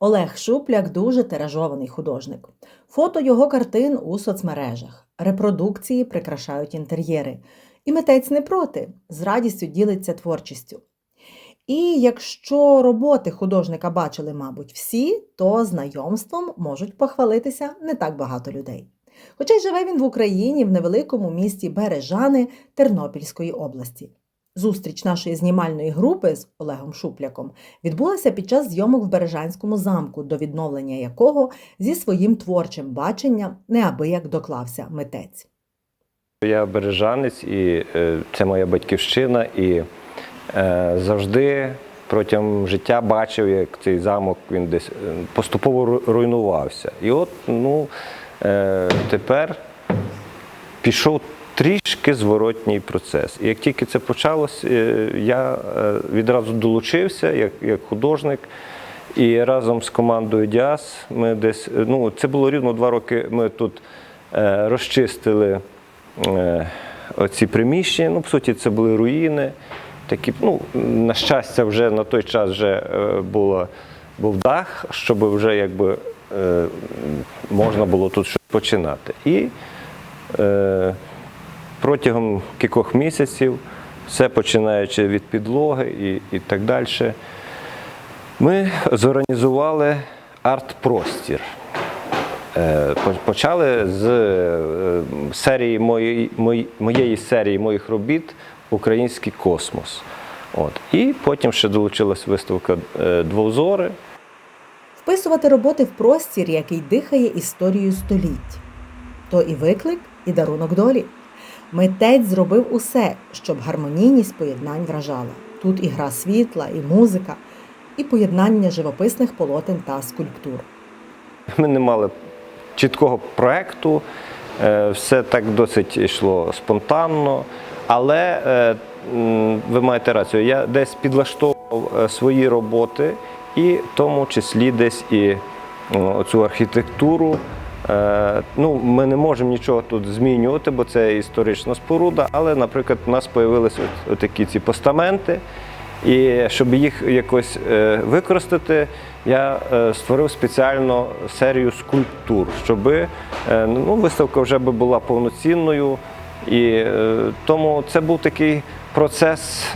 Олег Шупляк дуже тиражований художник. Фото його картин у соцмережах, репродукції прикрашають інтер'єри. І митець не проти, з радістю ділиться творчістю. І якщо роботи художника бачили, мабуть, всі, то знайомством можуть похвалитися не так багато людей. Хоча й живе він в Україні в невеликому місті Бережани Тернопільської області. Зустріч нашої знімальної групи з Олегом Шупляком відбулася під час зйомок в Бережанському замку, до відновлення якого зі своїм творчим баченням неабияк доклався митець. Я бережанець, і е, це моя батьківщина, і е, завжди протягом життя бачив, як цей замок він десь е, поступово руйнувався. І от ну, тепер пішов трішки зворотній процес. І як тільки це почалось, е, я е, відразу долучився як, як художник. І разом з командою Діас ми десь, е, ну це було рівно два роки. Ми тут е, розчистили е, оці приміщення. Ну, по суті, це були руїни. Такі, ну, на щастя, вже на той час вже е, було, був дах, щоб вже якби е, можна було тут щось починати. І е, протягом кількох місяців, все починаючи від підлоги і, і так далі, ми зорганізували арт-простір. Е, Почали з е, серії моєї, моєї серії моїх робіт Український космос. От. І потім ще долучилась виставка е, Двозори. Вписувати роботи в простір, який дихає історією століть. То і виклик, і дарунок долі. Митець зробив усе, щоб гармонійність поєднань вражала. Тут і гра світла, і музика, і поєднання живописних полотен та скульптур. Ми не мали чіткого проекту, е, все так досить йшло спонтанно. Але е, ви маєте рацію, я десь підлаштовував е, свої роботи, і в тому числі десь і цю архітектуру. Е, Ну, ми не можемо нічого тут змінювати, бо це історична споруда. Але, наприклад, у нас з'явилися такі ці постаменти. І щоб їх якось е, використати, я е, створив спеціально серію скульптур, щоб ну, виставка вже би була повноцінною. І тому це був такий процес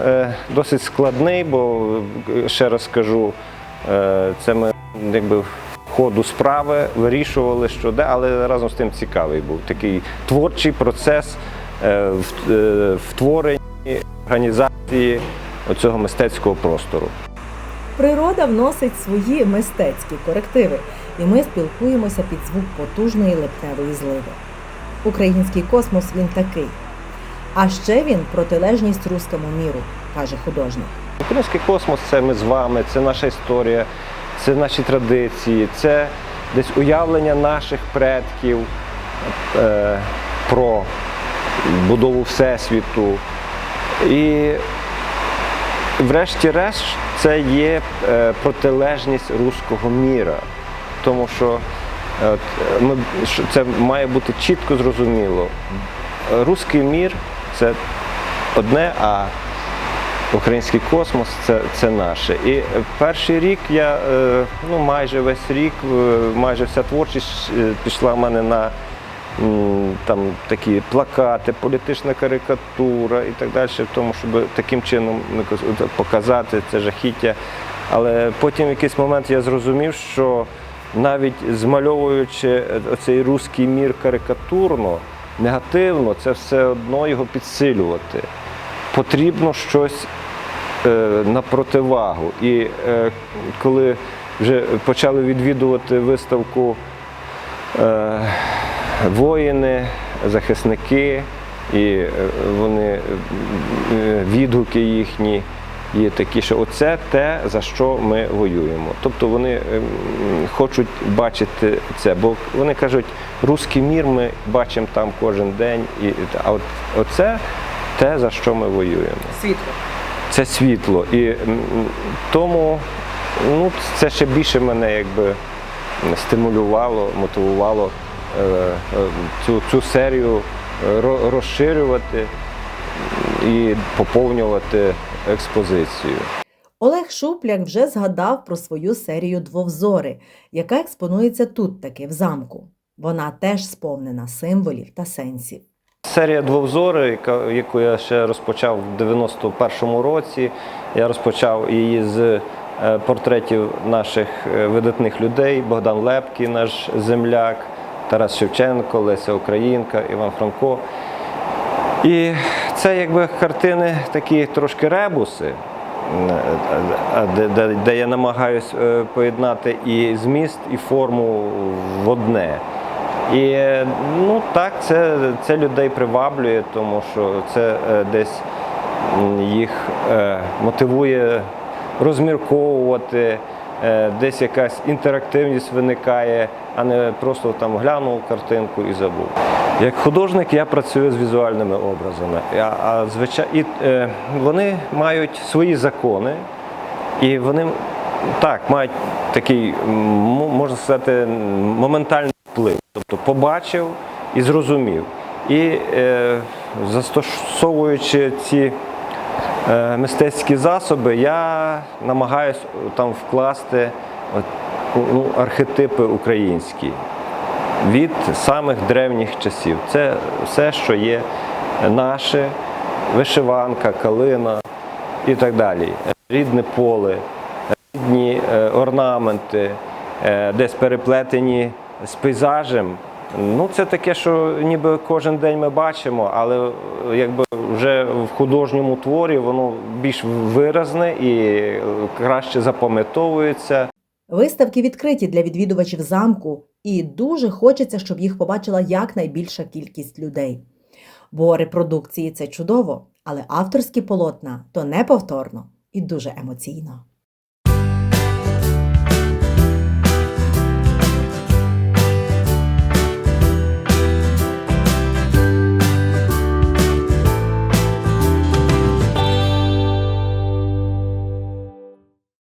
досить складний, бо ще раз скажу, це ми якби ходу справи вирішували, що де, але разом з тим цікавий був такий творчий процес е, е, в творенні організації цього мистецького простору. Природа вносить свої мистецькі корективи, і ми спілкуємося під звук потужної липневої зливи. Український космос він такий. А ще він протилежність руському міру, каже художник. Український космос це ми з вами, це наша історія, це наші традиції, це десь уявлення наших предків е, про будову Всесвіту. І врешті-решт це є е, протилежність руського міра. Тому що е, ми, це має бути чітко зрозуміло. Руський мір це одне, а Український космос це, це наше. І перший рік я е, ну, майже весь рік, е, майже вся творчість е, пішла в мене на там, такі плакати, політична карикатура і так далі, в тому, щоб таким чином ну, показати це жахіття. Але потім в якийсь момент я зрозумів, що навіть змальовуючи оцей руський мір карикатурно, негативно, це все одно його підсилювати. Потрібно щось на противагу. І е, коли вже почали відвідувати виставку е, воїни, захисники, і е, вони е, відгуки їхні є такі, що оце те, за що ми воюємо. Тобто вони хочуть бачити це, бо вони кажуть, руський мір ми бачимо там кожен день, і, а от оце те, за що ми воюємо. Світло. Це світло. І тому ну, це ще більше мене якби стимулювало, мотивувало е, е, цю, цю серію е, розширювати і поповнювати експозицію. Олег Шупляк вже згадав про свою серію Двовзори, яка експонується тут таки в замку. Вона теж сповнена символів та сенсів. Серія двовзори, яку я ще розпочав в 91-му році. Я розпочав її з е, портретів наших е, видатних людей: Богдан Лепкий, наш земляк, Тарас Шевченко, Леся Українка, Іван Франко. І це якби картини такі трошки ребуси, е, де, я намагаюся поєднати і зміст, і форму в одне. І ну так, це, це людей приваблює, тому що це е, десь їх е, мотивує розмірковувати, е, десь якась інтерактивність виникає, а не просто там глянув картинку і забув. Як художник я працюю з візуальними образами, а, а звичай... і, е, вони мають свої закони, і вони так мають такий, можна сказати, моментальний вплив. Тобто побачив і зрозумів. І е, застосовуючи ці е, мистецькі засоби, я намагаюся там вкласти от, ну, архетипи українські від самих древніх часів. Це все, що є наше, вишиванка, калина і так далі. Рідне поле, рідні е, орнаменти, е, десь переплетені з пейзажем. Ну, це таке, що ніби кожен день ми бачимо, але е, якби вже в художньому творі воно більш виразне і краще запам'ятовується. Виставки відкриті для відвідувачів замку, і дуже хочеться, щоб їх побачила якнайбільша кількість людей. Бо репродукції це чудово, але авторські полотна то неповторно і дуже емоційно.